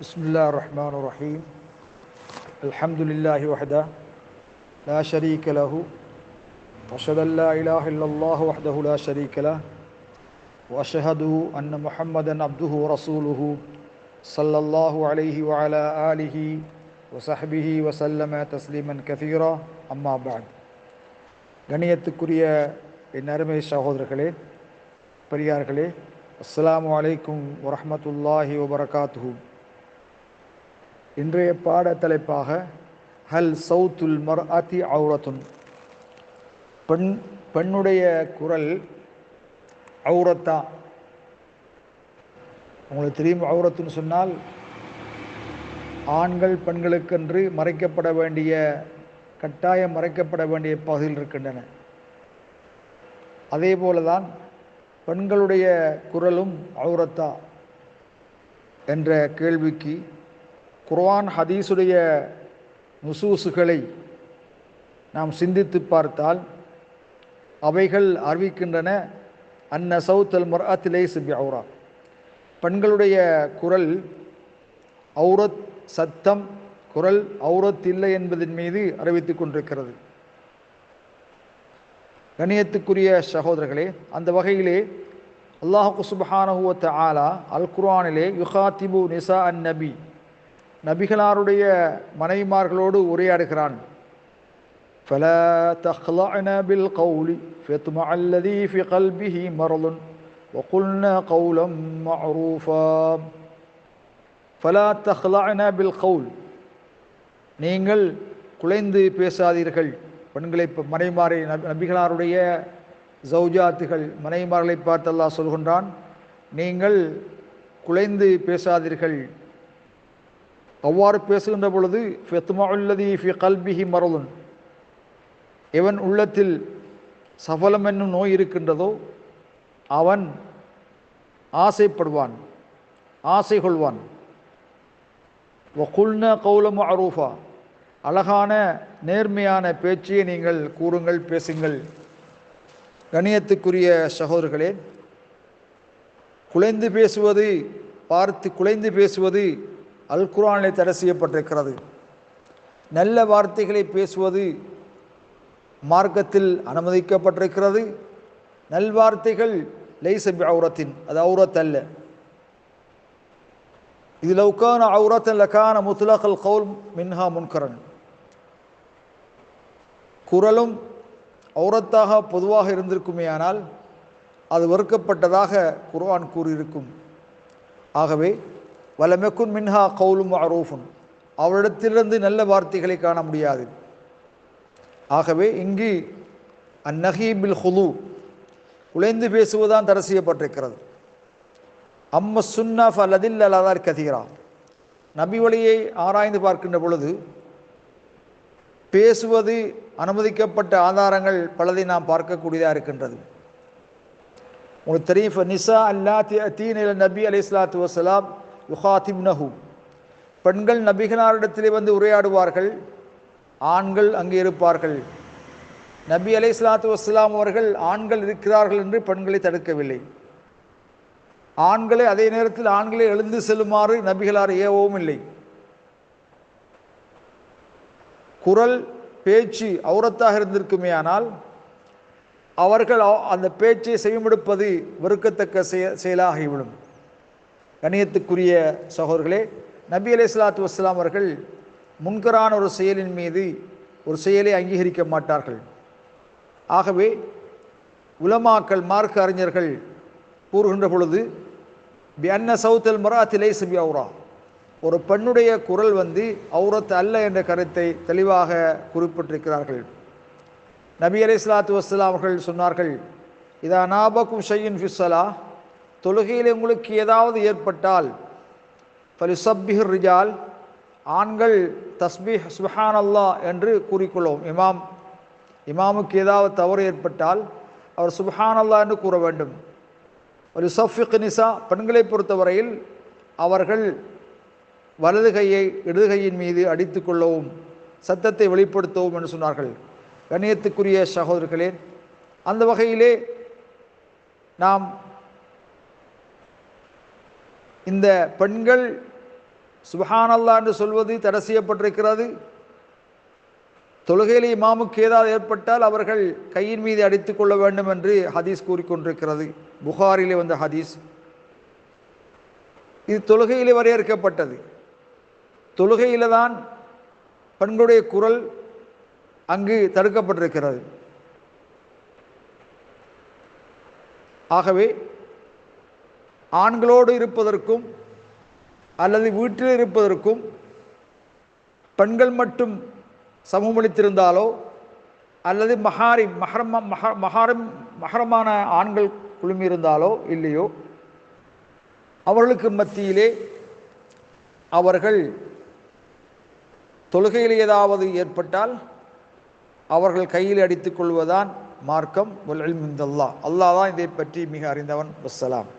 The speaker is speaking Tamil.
بسم الله الرحمن الرحيم الحمد لله وحده لا شريك له واشهد ان لا اله الا الله وحده لا شريك له واشهد ان محمدا عبده ورسوله صلى الله عليه وعلى اله وصحبه وسلم تسليما كثيرا اما بعد கணியத்துக்குரிய என் அருமை சகோதரர்களே பெரியார்களே அஸ்ஸலாமு அலைக்கும் வரஹ்மத்துல்லாஹி வபரகாத்துஹு இன்றைய பாட தலைப்பாக ஹல் சவுத்துல் மர் அதி அவுரத்துன் பெண் பெண்ணுடைய குரல் அவுரத்தா. உங்களுக்கு தெரியும் அவுரத்துன்னு சொன்னால் ஆண்கள் பெண்களுக்கென்று மறைக்கப்பட வேண்டிய கட்டாயம் மறைக்கப்பட வேண்டிய பகுதியில் இருக்கின்றன. அதே போலதான் பெண்களுடைய குரலும் அவுரத்தா என்ற கேள்விக்கு குர்ஆன் ஹதீஸுடைய நுசூசுகளை நாம் சிந்தித்து பார்த்தால் அவைகள் அறிவிக்கின்றன. அன்ன சவுத்தல் மர்அத்திலே சிபி அவுரா. பெண்களுடைய குரல் அவுரத் சத்தம் குரல் அவுரத் இல்லை என்பதன் மீது அறிவித்துக் கொண்டிருக்கிறது. கணியத்துக்குரிய சகோதரர்களே அந்த வகையிலே அல்லாஹு சுபஹானஹுவத் ஆலா அல் குர்ஆனிலே யுஹாத்திபு நிசா அன் நபி நபிகளாருடைய மனைவிமார்களோடு உரையாடுகிறான் فلا تخلعن بالقول فيطمع الذي في قلبه مرض وقلنا قولا معروفا فلا تخلعن بالقول நீங்கள் குலைந்து பேசாதீர்கள் பெண்களை மனைமாரை நபிகளாருடைய ஜவுஜாத்துகள் மனைமார்களை பார்த்து அல்லாஹ் சொல்கின்றான் நீங்கள் குலைந்து பேசாதீர்கள் அவ்வாறு பேசுகின்ற பொழுது ஃபெத்மாஉல்லதி ஃபி கல்பிஹி மரலுன் எவன் உள்ளத்தில் சபலம் என்னும் நோய் இருக்கின்றதோ அவன் ஆசைப்படுவான் ஆசை கொள்வான் வகுல்ன கௌலம் அரூஃபா அழகான நேர்மையான பேச்சையை நீங்கள் கூறுங்கள் பேசுங்கள். கணியத்துக்குரிய சகோதரர்களே குலைந்து பேசுவது பார்த்து குலைந்து பேசுவது அல் குரானிலே தடை செய்யப்பட்டிருக்கிறது. நல்ல வார்த்தைகளை பேசுவது மார்க்கத்தில் அனுமதிக்கப்பட்டிருக்கிறது. நல்வார்த்தைகள் லைசபி அவுரத்தின் அது அவுரத் அல்ல இது லவுக்கான அவுரத்தன் லக்கான முத்துலகல் கவுல் மின்ஹா முன்கரன். குரலும் அவுரத்தாக பொதுவாக இருந்திருக்குமே ஆனால் அது வெறுக்கப்பட்டதாக குர்ஆன் கூறியிருக்கும். ஆகவே வலமெக்குன் மின்ஹா கவுலும் அரூஃபுன் அவரிடத்திலிருந்து நல்ல வார்த்தைகளை காண முடியாது. ஆகவே இங்கு அந்நஹீபில் ஹுலு உழைந்து பேசுவதுதான் தடை செய்யப்பட்டிருக்கிறது அம்ம சுன்னா ஃபலதில் அல்லாதார் கதீரா. நபி வழியை ஆராய்ந்து பார்க்கின்ற பொழுது பேசுவது அனுமதிக்கப்பட்ட ஆதாரங்கள் பலதை நாம் பார்க்கக்கூடியதாக இருக்கின்றது. உங்களுக்கு தெரியும் நிசா அல்லா தீன் நபி அலி இஸ்லாத்து வசலாம் யுஹாத்திம்னஹு பெண்கள் நபிகளாரிடத்திலே வந்து உரையாடுவார்கள். ஆண்கள் அங்கே இருப்பார்கள். நபி அலை சலாத்து வஸ்லாம் அவர்கள் ஆண்கள் இருக்கிறார்கள் என்று பெண்களை தடுக்கவில்லை. ஆண்களை அதே நேரத்தில் ஆண்களை எழுந்து செல்லுமாறு நபிகளார் ஏவவும் இல்லை. குரல் பேச்சு அவுரத்தாக இருந்திருக்குமே ஆனால் அவர்கள் அந்த பேச்சை செய்யமெடுப்பது வெறுக்கத்தக்க செயலாகிவிடும். கணியத்துக்குரிய சகோதர்களே நபி அலி இஸ்லாத்து வஸ்லாம் அவர்கள் முன்கரான ஒரு செயலின் மீது ஒரு செயலை அங்கீகரிக்க மாட்டார்கள். ஆகவே உலமாக்கள் மார்க்க அறிஞர்கள் கூறுகின்ற பொழுது அன்ன சவுத்தல் மராத்திலே சிபி அவுரா. ஒரு பெண்ணுடைய குரல் வந்து அவுரத் அல்ல என்ற கருத்தை தெளிவாக குறிப்பிட்டிருக்கிறார்கள். நபி அலி இஸ்லாத்து வஸ்லாம் அவர்கள் சொன்னார்கள் இதா நாபக்கும் ஷையின் ஃபிஸ்ஸலா தொழுகையில் உங்களுக்கு ஏதாவது ஏற்பட்டால் ஃபலிசப்பிஹர் ரிஜால் ஆண்கள் தஸ்பீஹ் சுஹான் அல்லா என்று கூறிக்கொள்வோம். இமாம் இமாமுக்கு ஏதாவது தவறு ஏற்பட்டால் அவர் சுபஹான் அல்லா என்று கூற வேண்டும். ஒரு சஃபிக் நிசா பெண்களை பொறுத்தவரையில் அவர்கள் வலது கையை இடது கையின் மீது அடித்து கொள்ளவும் சத்தத்தை வெளிப்படுத்தவும் என்று சொன்னார்கள். கண்ணியத்துக்குரிய சகோதரர்களே அந்த வகையிலே நாம் இந்த பெண்கள் சுபஹானல்லா என்று சொல்வது தடை செய்யப்பட்டிருக்கிறது. தொழுகையில் இமாமுக்கு ஏதாவது ஏற்பட்டால் அவர்கள் கையின் மீது அடித்து கொள்ள வேண்டும் என்று ஹதீஸ் கூறிக்கொண்டிருக்கிறது. புகாரிலே வந்த ஹதீஸ். இது தொழுகையிலே வரையறுக்கப்பட்டது. தொழுகையில தான் பெண்களுடைய குரல் அங்கு தடுக்கப்பட்டிருக்கிறது. ஆகவே ஆண்களோடு இருப்பதற்கும் அல்லது வீட்டில் இருப்பதற்கும் பெண்கள் மட்டும் சமூகமளித்திருந்தாலோ அல்லது மஹாரி மஹரம மஹ மஹாரம் மஹரமான ஆண்கள் குழுமி இருந்தாலோ இல்லையோ அவர்களுக்கு மத்தியிலே அவர்கள் தொழுகையில் ஏதாவது ஏற்பட்டால் அவர்கள் கையில் அடித்துக் கொள்வதுதான் மார்க்கம். வல் இல்மு அல்லாஹ் தான் இதை பற்றி மிக அறிந்தவன். வசலாம்